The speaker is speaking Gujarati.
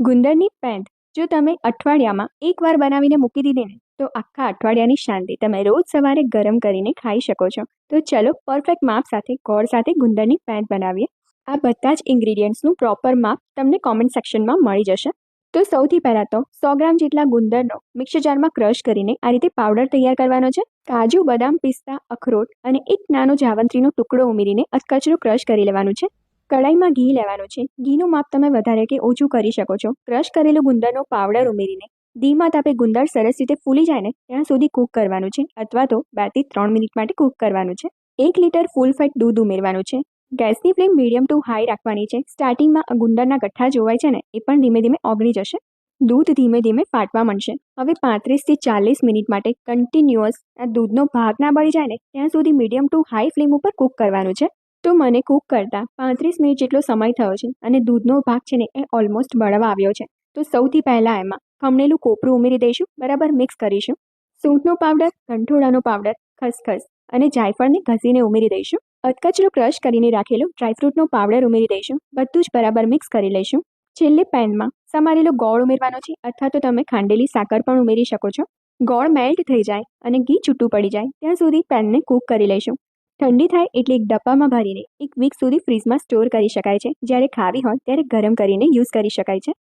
ગુંદરની પેન્ટ જો તમે અઠવાડિયામાં એકવાર બનાવીને મૂકી દીધી ને, તો આખા અઠવાડિયાની શાંતિ તમે રોજ સવારે ગરમ કરીને ખાઈ શકો છો. તો ચલો પરફેક્ટ માપ સાથે, ગોળ સાથે ગુંદરની પેન્ટ બનાવીએ. આ બધા જ ઇન્ગ્રીડિયન્ટ્સનું પ્રોપર માપ તમને કોમેન્ટ સેક્શનમાં મળી જશે. તો સૌથી પહેલાં તો સો ગ્રામ જેટલા ગુંદરનો મિક્સર જારમાં ક્રશ કરીને આ રીતે પાવડર તૈયાર કરવાનો છે. કાજુ, બદામ, પિસ્તા, અખરોટ અને એક નાનો જાવંત્રીનો ટુકડો ઉમેરીને અધકચરું ક્રશ કરી લેવાનું છે. કડાઈમાં ઘી લેવાનું છે. ઘીનું માપ તમે વધારે કે ઓછું કરી શકો છો. ક્રશ કરેલું ગુંદરનો પાવડર ઉમેરીને, ધીમા તાપે ગુંદર સરસ રીતે ફૂલી જાય ને, ત્યાં સુધી કૂક કરવાનું છે. અથવા તો બેથી ત્રણ મિનિટ માટે કૂક કરવાનું છે. એક લીટર ફૂલ ફેટ દૂધ ઉમેરવાનું છે. ગેસની ફ્લેમ મીડિયમ ટુ હાઈ રાખવાની છે. સ્ટાર્ટિંગમાં ગુંદરના ગઠ્ઠા જોવાય છે ને, એ પણ ધીમે ધીમે ઓગળી જશે. દૂધ ધીમે ધીમે ફાટવા માંડશે. હવે પાંત્રીસથી ચાલીસ મિનિટ માટે કન્ટિન્યુઅસ આ દૂધનો ભાગ ના બળી જાય ને, ત્યાં સુધી મીડિયમ ટુ હાઈ ફ્લેમ ઉપર કૂક કરવાનું છે. તો મને કૂક કરતાં પાંત્રીસ મિનિટ જેટલો સમય થયો છે અને દૂધનો ભાગ છે ને એ ઓલમોસ્ટ બળવા આવ્યો છે. તો સૌથી પહેલાં એમાં ખમણેલું કોપરું ઉમેરી દઈશું, બરાબર મિક્સ કરીશું. સૂંઠનો પાવડર કંઠોળાનો પાવડર ખસખસ અને જાયફળને ઘસીને ઉમેરી દઈશું. અધકચરો ક્રશ કરીને રાખેલો ડ્રાયફ્રૂટનો પાવડર ઉમેરી દઈશું. બધું જ બરાબર મિક્સ કરી લઈશું. છેલ્લે પેનમાં સમારેલો ગોળ ઉમેરવાનો છે, અથવા તો તમે ખાંડેલી સાકર પણ ઉમેરી શકો છો. ગોળ મેલ્ટ થઈ જાય અને ઘી છૂટું પડી જાય. ત્યાં સુધી પેનને કૂક કરી લઈશું. ઠંડી થાય એટલે એક ડબ્બામાં ભરીને એક વીક સુધી ફ્રીજમાં સ્ટોર કરી શકાય છે. જ્યારે ખાવી હોય ત્યારે ગરમ કરીને યુઝ કરી શકાય છે.